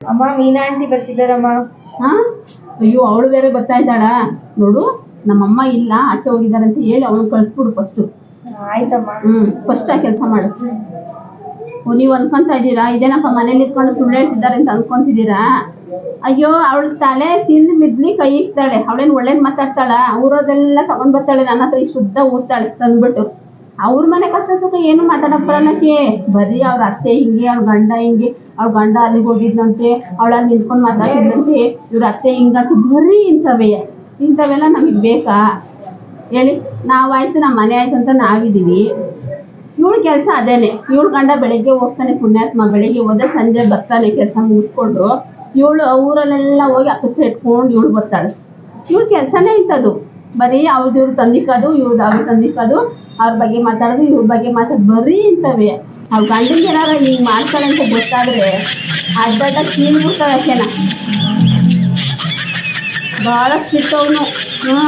ಅಮ್ಮ ಮೀನಾ ಆಂಟಿ ಬರ್ತಿದ್ದಾರಮ್ಮ. ಹಾ? ಅಯ್ಯೋ ಅವಳು ಬೇರೆ ಬರ್ತಾ ಇದ್ದಾಳ? ನೋಡು ನಮ್ಮಮ್ಮ ಇಲ್ಲ ಆಚೆ ಹೋಗಿದ್ದಾರೆ ಅಂತ ಹೇಳಿ ಅವಳು ಕಳ್ಸ್ಬಿಡು ಫಸ್ಟು ಆಯ್ತಮ್ಮ. ಹ್ಮ್ ಫಸ್ಟ್ ಆ ಕೆಲಸ ಮಾಡು. ಓ ನೀವು ಅನ್ಕೊಂತ ಇದ್ದೀರಾ? ಇದೇನಪ್ಪ ಮನೇಲಿ ಇಟ್ಕೊಂಡು ಸುಳ್ಳು ಹೇಳ್ತಿದ್ದಾರೆ ಅಂತ ಅನ್ಕೊಂತಿದ್ದೀರಾ? ಅಯ್ಯೋ ಅವಳ ತಲೆ ತಿಂದು ಮಿದ್ಲಿ ಕೈ ಇಕ್ತಾಳೆ ಅವಳೇನು ಒಳ್ಳೇದು ಮಾತಾಡ್ತಾಳ? ಊರೋದೆಲ್ಲ ತಗೊಂಡ್ ಬರ್ತಾಳೆ ನನ್ನ ಹತ್ರ ಈ ಶುದ್ಧ ಊರ್ತಾಳೆ ತಂದ್ಬಿಟ್ಟು. ಅವ್ರ ಮನೆ ಕಷ್ಟ ಸುಖ ಏನು ಮಾತಾಡಕ್ ಬರಲ್ಲಕ್ಕೆ ಬರೀ ಅವ್ರ ಅತ್ತೆ ಹಿಂಗೆ, ಅವ್ರ ಗಂಡ ಹಿಂಗೆ, ಅವ್ರ ಗಂಡ ಅಲ್ಲಿಗೆ ಹೋಗಿದ್ನಂತೆ, ಅವಳ ನಿಂತ್ಕೊಂಡು ಮಾತಾಡಿದ್ನಂತೆ ಇವ್ರ ಅತ್ತೆ ಹಿಂಗಂತ ಬರೀ ಇಂಥವೇ, ಇಂಥವೆಲ್ಲ ನಮಗೆ ಬೇಕಾ? ಹೇಳಿ. ನಾವಾಯ್ತು ನಮ್ಮ ಮನೆ ಆಯ್ತು ಅಂತ ನಾವಿದ್ದೀವಿ. ಇವಳ ಕೆಲಸ ಅದೇನೆ. ಇವಳ ಗಂಡ ಬೆಳಿಗ್ಗೆ ಹೋಗ್ತಾನೆ, ಪುಣ್ಯಾತ್ಮ ಬೆಳಿಗ್ಗೆ ಹೋದ್ರೆ ಸಂಜೆ ಬರ್ತಾನೆ ಕೆಲಸ ಮುಗಿಸ್ಕೊಂಡು. ಇವಳು ಊರಲ್ಲೆಲ್ಲ ಹೋಗಿ ಅಕ್ಕಸ ಇಟ್ಕೊಂಡು ಇವಳು ಬರ್ತಾಳೆ. ಇವ್ರ ಕೆಲಸನೇ ಇಂಥದ್ದು. ಬರೀ ಅವ್ರದ್ದು ಇವ್ರು ತಂದಿಕ್ಕೋದು ಇವ್ರದ್ದು ಅವ್ರು ತಂದಿಕ್ಕೋದು ಅವ್ರ ಬಗ್ಗೆ ಮಾತಾಡೋದು, ಇವ್ರ ಬಗ್ಗೆ ಮಾತಾಡ್, ಬರೀ ಇಂಥವೇ. ಅವ್ರ ಗಂಡಿನ ಜನರ ಹಿಂಗೆ ಮಾಡ್ತಾಳೆ ಅಂತ ಗೊತ್ತಾದ್ರೆ ಅಡ್ಡ ಕೀಳ್ಬಿಡ್ತಾಳೆ ಆಕೆನ. ಭಾಳ ಸಿಟ್ಟವನು ಹ್ಞೂ